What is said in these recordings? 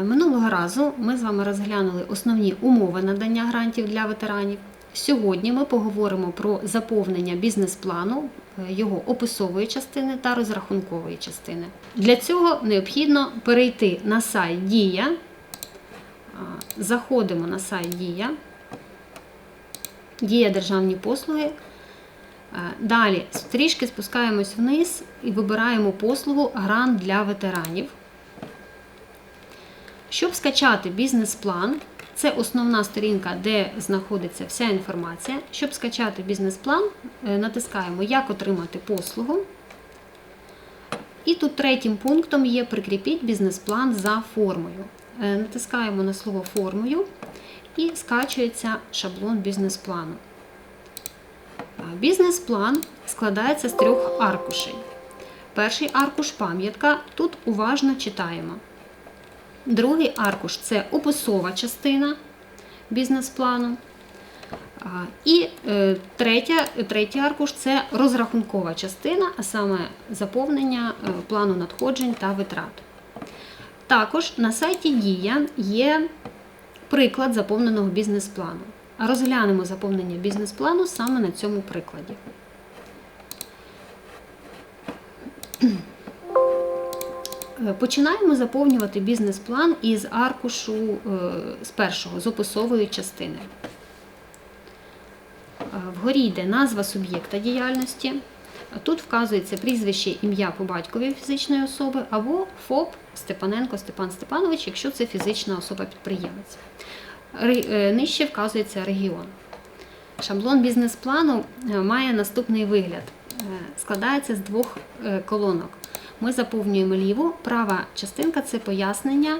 Е, Минулого разу ми з вами розглянули основні умови надання грантів для ветеранів. Сьогодні ми поговоримо про заповнення бізнес-плану, е, його описової частини та розрахункової частини. Для цього необхідно перейти на сайт Дія. Заходимо на сайт Дія. Дія державні послуги. Е, Далі трішки спускаємось вниз і вибираємо послугу Грант для ветеранів. Щоб скачати бізнес-план, це основна сторінка, де знаходиться вся інформація. Щоб скачати бізнес-план, е, натискаємо Як отримати послугу. І тут третім пунктом є Прикріпіть бізнес-план за формою. Е, Натискаємо на слово формою і скачується шаблон бізнес-плану. Бізнес-план складається з трьох аркушей. Перший аркуш пам'ятка. Тут уважно читаємо. Другий аркуш це описова частина бізнес-плану. І е, третя, третій аркуш це розрахункова частина, а саме заповнення е, плану надходжень та витрат. Також на сайті Дія є приклад заповненого бізнес-плану. Розглянемо заповнення бізнес-плану саме на цьому прикладі. Е, Починаємо заповнювати бізнес-план із аркушу е, з першого, з описової частини. Е, Вгорі йде назва суб'єкта діяльності. Тут вказується прізвище, ім'я по батькові фізичної особи або ФОП Степаненко Степан Степанович, якщо це фізична особа-підприємець. Нижче вказується регіон. Шаблон бізнес-плану має наступний вигляд. Складається з двох колонок. Ми заповнюємо ліву, права частинка це пояснення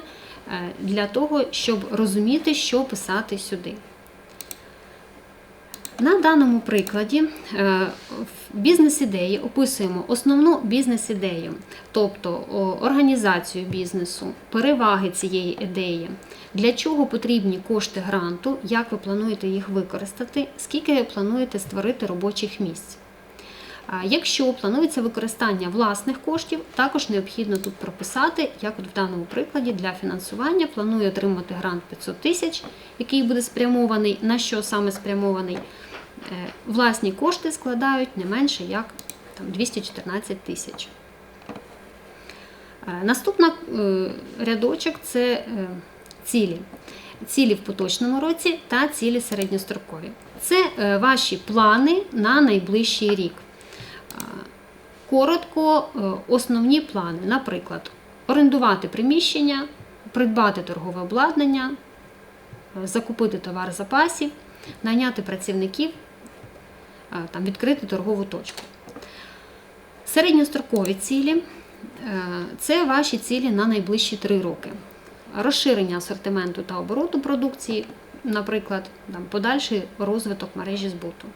е, для того, щоб розуміти, що писати сюди. На даному прикладі е, в бізнес-ідеї описуємо основну бізнес-ідею, тобто організацію бізнесу, переваги цієї ідеї, для чого потрібні кошти гранту, як ви плануєте їх використати, скільки ви плануєте створити робочих місць. А Якщо планується використання власних коштів, також необхідно тут прописати, як от в даному прикладі для фінансування планую отримати грант 500 тисяч, який буде спрямований, на що саме спрямований. Е, Власні кошти складають не менше як там, 214 тисяч. Е, Наступна е, рядочок це е, цілі. Цілі в поточному році та цілі середньострокові. Це е, ваші плани на найближчий рік. Коротко, е, основні плани, наприклад, орендувати приміщення, придбати торгове обладнання, е, закупити товар запасів, найняти працівників, е, там, відкрити торгову точку. Середньострокові цілі це ваші цілі на найближчі три роки. Розширення асортименту та обороту продукції, наприклад, там, подальший розвиток мережі збуту.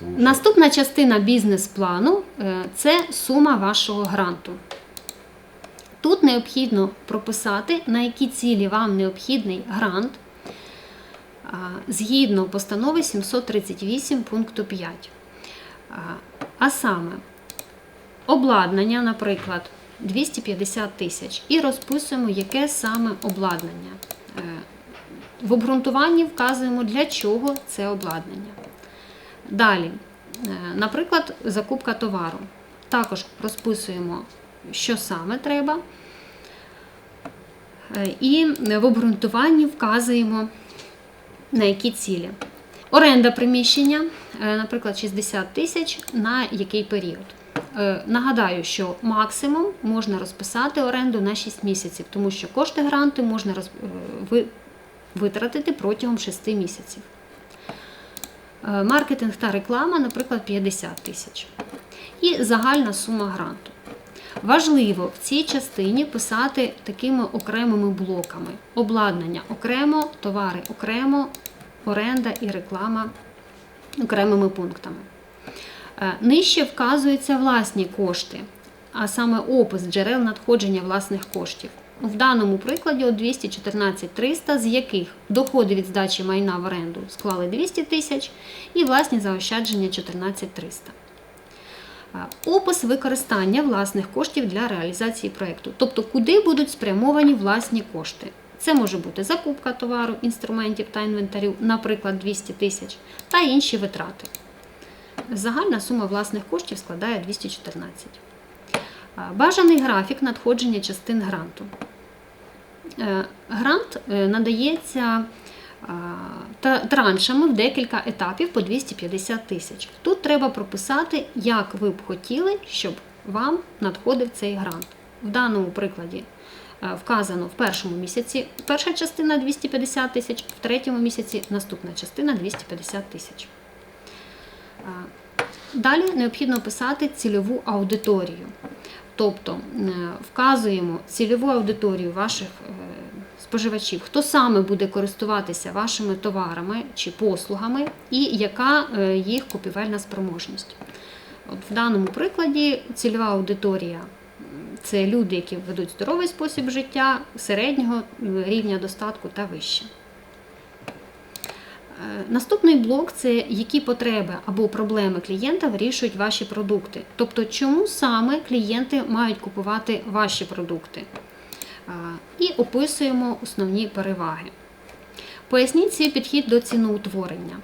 Наступна частина бізнес-плану е, це сума вашого гранту. Тут необхідно прописати, на які цілі вам необхідний грант згідно постанови 738 пункту 5. А, А саме обладнання, наприклад, 250 тисяч, і розписуємо, яке саме обладнання. Е, В обґрунтуванні вказуємо, для чого це обладнання. Далі, е, наприклад, закупка товару. Також розписуємо, що саме треба. Е, І в обґрунтуванні вказуємо, на які цілі. Оренда приміщення, е, наприклад, 60 тисяч на який період. Нагадаю, що максимум можна розписати оренду на 6 місяців, тому що кошти гранту можна витратити протягом 6 місяців. Е, Маркетинг та реклама, наприклад, 50 тисяч. І загальна сума гранту. Важливо в цій частині писати такими окремими блоками: обладнання окремо, товари окремо, оренда і реклама окремими пунктами. Е, Нижче вказуються власні кошти, а саме опис джерел надходження власних коштів. В даному прикладі от 214 300, з яких доходи від здачі майна в оренду склали 200 тисяч і власні заощадження 14 300. Опис використання власних коштів для реалізації проєкту, тобто куди будуть спрямовані власні кошти. Це може бути закупка товару, інструментів та інвентарів, наприклад, 200 тисяч, та інші витрати. Загальна сума власних коштів складає 214. Бажаний графік надходження частин гранту. Е, Грант е, надається траншами в декілька етапів по 250 тисяч. Тут треба прописати, як ви б хотіли, щоб вам надходив цей грант. В даному прикладі е, вказано в першому місяці перша частина 250 тисяч, в третьому місяці наступна частина 250 тисяч. Далі необхідно писати цільову аудиторію. Тобто е, вказуємо цільову аудиторію ваших е, споживачів, хто саме буде користуватися вашими товарами чи послугами, і яка е, їх купівельна спроможність. От в даному прикладі цільова аудиторія це люди, які ведуть здоровий спосіб життя середнього рівня достатку та вище. Е, Наступний блок це які потреби або проблеми клієнта вирішують ваші продукти. Тобто, чому саме клієнти мають купувати ваші продукти. Е, І описуємо основні переваги. Поясніть свій підхід до ціноутворення.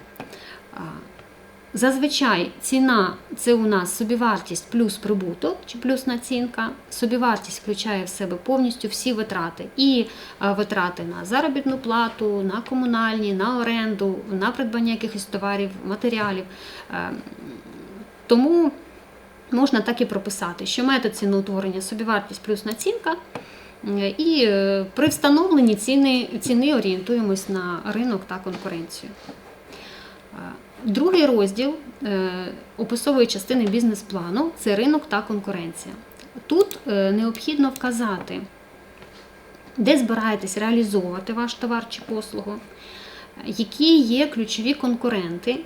Зазвичай ціна це у нас собівартість плюс прибуток чи плюс націнка. Собівартість включає в себе повністю всі витрати. І е, витрати на заробітну плату, на комунальні, на оренду, на придбання якихось товарів, матеріалів. Е, Тому можна так і прописати, що метод ціноутворення собівартість плюс націнка. І е, при встановленні ціни, ціни орієнтуємось на ринок та конкуренцію. Другий розділ е, описової частини бізнес-плану це ринок та конкуренція. Тут е, необхідно вказати, де збираєтесь реалізовувати ваш товар чи послугу, які є ключові конкуренти,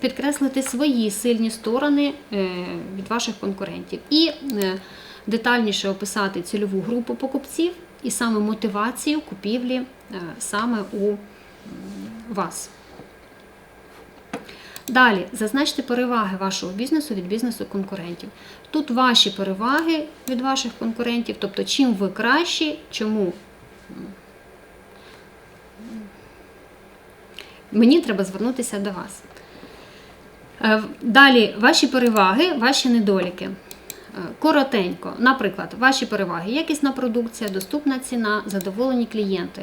підкреслити свої сильні сторони е, від ваших конкурентів і детальніше описати цільову групу покупців і саме мотивацію купівлі саме у вас. Далі зазначте переваги вашого бізнесу від бізнесу конкурентів. Тут ваші переваги від ваших конкурентів, тобто чим ви кращі, чому мені треба звернутися до вас. Е, Далі ваші переваги, ваші недоліки. Е, Коротенько, наприклад, ваші переваги: якісна продукція, доступна ціна, задоволені клієнти.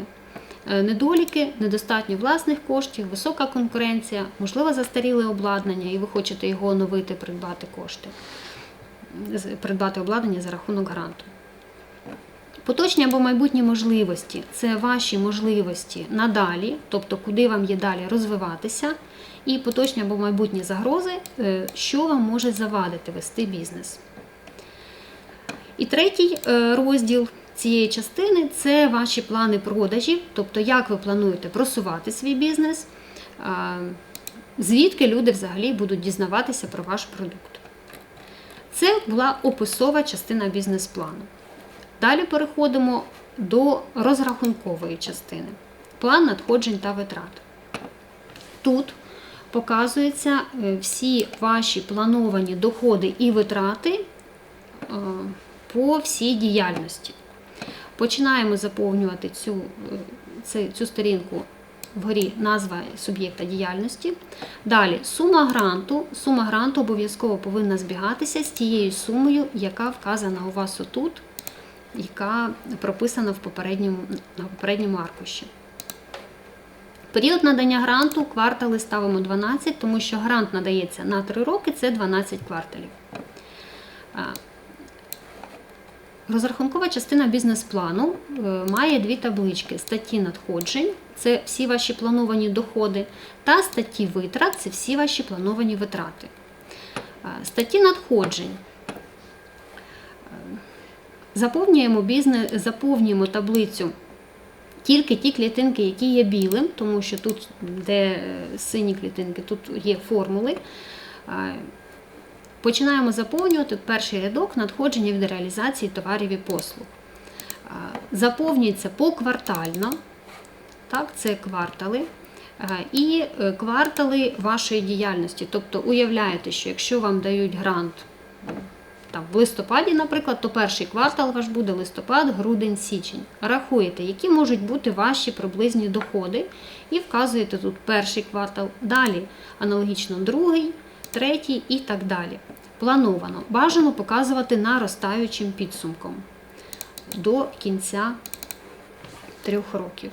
Е, Недоліки, недостатньо власних коштів, висока конкуренція, можливо, застаріле обладнання, і ви хочете його оновити, придбати кошти, придбати обладнання за рахунок гранту. Поточні або майбутні можливості це ваші можливості надалі, тобто куди вам є далі розвиватися, і поточні або майбутні загрози, е, що вам може завадити вести бізнес. І третій е, розділ цієї частини це ваші плани продажів, тобто як ви плануєте просувати свій бізнес, звідки люди взагалі будуть дізнаватися про ваш продукт. Це була описова частина бізнес-плану. Далі переходимо до розрахункової частини. План надходжень та витрат. Тут показуються е, всі ваші плановані доходи і витрати е, по всій діяльності. Починаємо заповнювати цю, е, цю сторінку вгорі назва суб'єкта діяльності. Далі сума гранту. Сума гранту обов'язково повинна збігатися з тією сумою, яка вказана у вас отут, яка прописана в попередньому, на попередньому аркуші. Період надання гранту квартали ставимо 12, тому що грант надається на 3 роки, це 12 кварталів. Розрахункова частина бізнес-плану е, має дві таблички: статті надходжень це всі ваші плановані доходи, та статті витрат це всі ваші плановані витрати. Е, Статті надходжень. Е, Заповнюємо бізнес, заповнюємо таблицю тільки ті клітинки, які є білим, тому що тут, де сині клітинки, тут є формули. Починаємо заповнювати перший рядок надходження від реалізації товарів і послуг. Заповнюється поквартально, так, це квартали. І е, квартали вашої діяльності. Тобто уявляєте, що якщо вам дають грант там, в листопаді, наприклад, то перший квартал ваш буде листопад, грудень, січень. Рахуєте, які можуть бути ваші приблизні доходи, і вказуєте тут перший квартал, далі аналогічно другий, третій і так далі. Плановано. Бажано показувати наростаючим підсумком до кінця трьох років.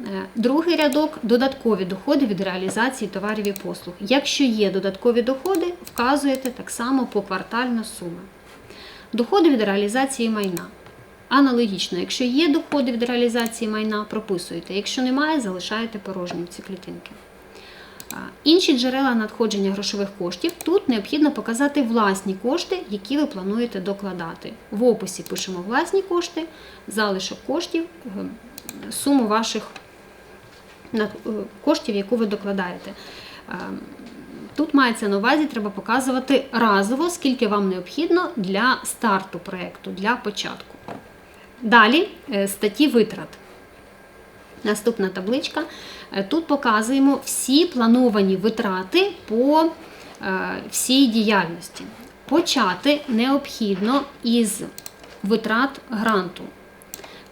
Е, Другий рядок додаткові доходи від реалізації товарів і послуг. Якщо є додаткові доходи, вказуєте так само поквартальна сума. Доходи від реалізації майна. Аналогічно, якщо є доходи від реалізації майна, прописуєте. Якщо немає, залишаєте порожнім ці клітинки. Інші джерела надходження грошових коштів. Тут необхідно показати власні кошти, які ви плануєте докладати. В описі пишемо власні кошти, залишок коштів, е, суму ваших е, коштів, яку ви докладаєте. Тут мається на увазі, треба показувати разово, скільки вам необхідно для старту проєкту, для початку. Далі е, статті витрат. Наступна табличка. Е, Тут показуємо всі плановані витрати по е, всій діяльності. Почати необхідно із витрат гранту,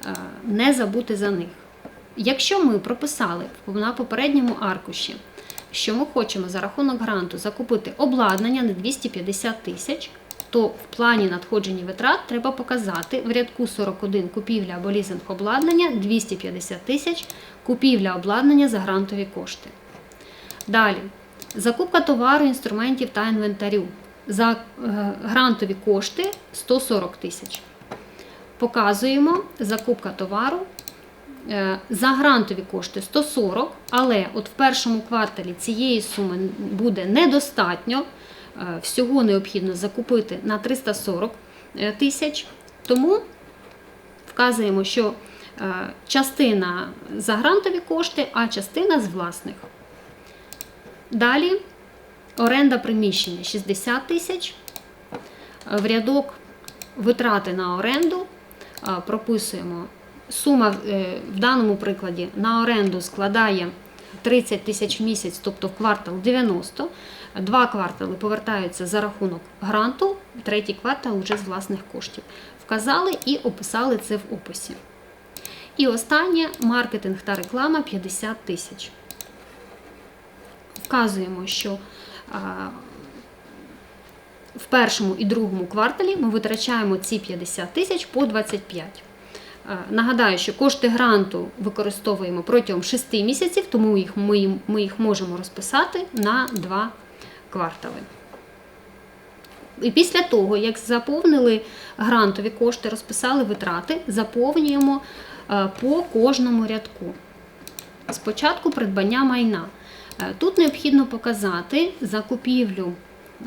Е, не забути за них. Якщо ми прописали на попередньому аркуші, що ми хочемо за рахунок гранту закупити обладнання на 250 тисяч, то в плані надходження витрат треба показати в рядку 41 купівля або лізинг обладнання 250 тисяч, купівля обладнання за грантові кошти. Далі, закупка товару, інструментів та інвентарю. За е, грантові кошти 140 тисяч. Показуємо закупка товару Е, За грантові кошти 140, але от в першому кварталі цієї суми буде недостатньо. Е, Всього необхідно закупити на 340 е, тисяч. Тому вказуємо, що частина за грантові кошти, а частина з власних. Далі оренда приміщення 60 тисяч. Е, В рядок витрати на оренду е, прописуємо сума е, в даному прикладі на оренду складає 30 тисяч в місяць, тобто в квартал 90. Два квартали повертаються за рахунок гранту, третій квартал вже з власних коштів. Вказали і описали це в описі. І останнє маркетинг та реклама 50 тисяч. Вказуємо, що в першому і другому кварталі ми витрачаємо ці 50 тисяч по 25. Е, Нагадаю, що кошти гранту використовуємо протягом 6 місяців, тому їх, ми, ми їх можемо розписати на 2 квартали. І після того, як заповнили грантові кошти, розписали витрати, заповнюємо по кожному рядку. Спочатку придбання майна. Е, Тут необхідно показати закупівлю е,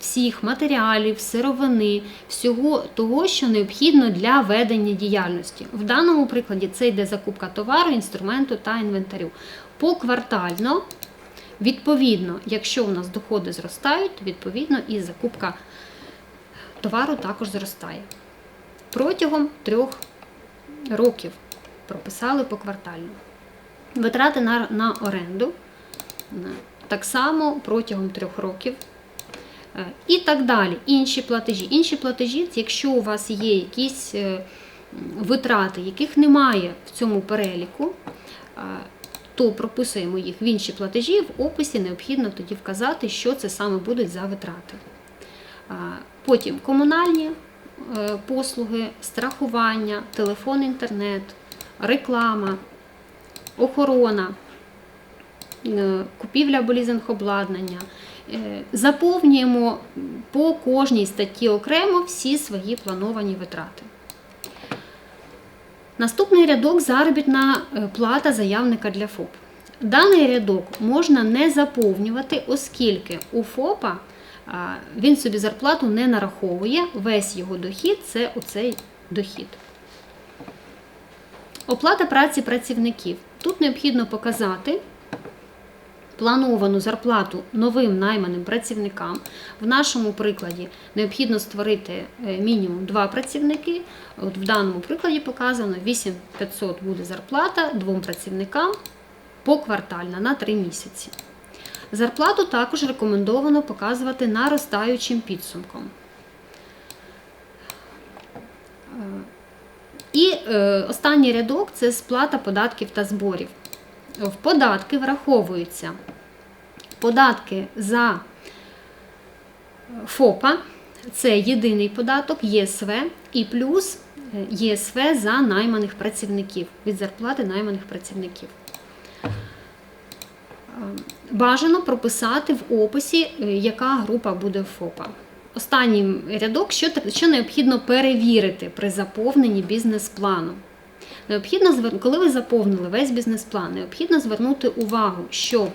всіх матеріалів, сировини, всього того, що необхідно для ведення діяльності. В даному прикладі це йде закупка товару, інструменту та інвентарю. Поквартально, відповідно, якщо у нас доходи зростають, то відповідно і закупка товару також зростає. Протягом трьох років прописали поквартально. Витрати на, на оренду е, так само протягом трьох років. Е, І так далі. Інші платежі. Інші платежі, якщо у вас є якісь е, витрати, яких немає в цьому переліку, то прописуємо їх в інші платежі. В описі необхідно тоді вказати, що це саме будуть за витрати. Потім комунальні послуги, страхування, телефон, інтернет, реклама, охорона, е, купівля або лізинг обладнання. Е, Заповнюємо по кожній статті окремо всі свої плановані витрати. Наступний рядок заробітна е, плата заявника для ФОП. Даний рядок можна не заповнювати, оскільки у ФОПа він собі зарплату не нараховує, весь його дохід це оцей дохід. Оплата праці працівників. Тут необхідно показати плановану зарплату новим найманим працівникам. В нашому прикладі необхідно створити е, мінімум два працівники. От в даному прикладі показано 8500 буде зарплата двом працівникам поквартальна на 3 місяці. Зарплату також рекомендовано показувати наростаючим підсумком. Е, І е, останній рядок це сплата податків та зборів. В податки враховуються податки за ФОПа, це єдиний податок, ЄСВ і плюс е, ЄСВ за найманих працівників від зарплати найманих працівників. Е, Бажано прописати в описі, е, яка група буде ФОПа. Останній рядок, що, що необхідно перевірити при заповненні бізнес-плану. Необхідно коли ви заповнили весь бізнес-план, необхідно звернути увагу, щоб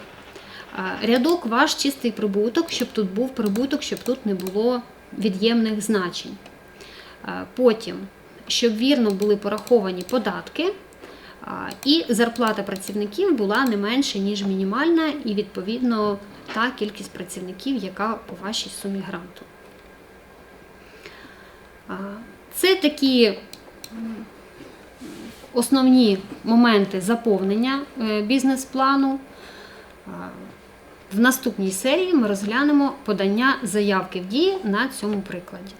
рядок ваш чистий прибуток, щоб тут був прибуток, щоб тут не було від'ємних значень. Потім, щоб вірно були пораховані податки, і зарплата працівників була не менше, ніж мінімальна, і відповідно та кількість працівників, яка по вашій сумі гранту. Це такі основні моменти заповнення е, бізнес-плану. В наступній серії ми розглянемо подання заявки в дії на цьому прикладі.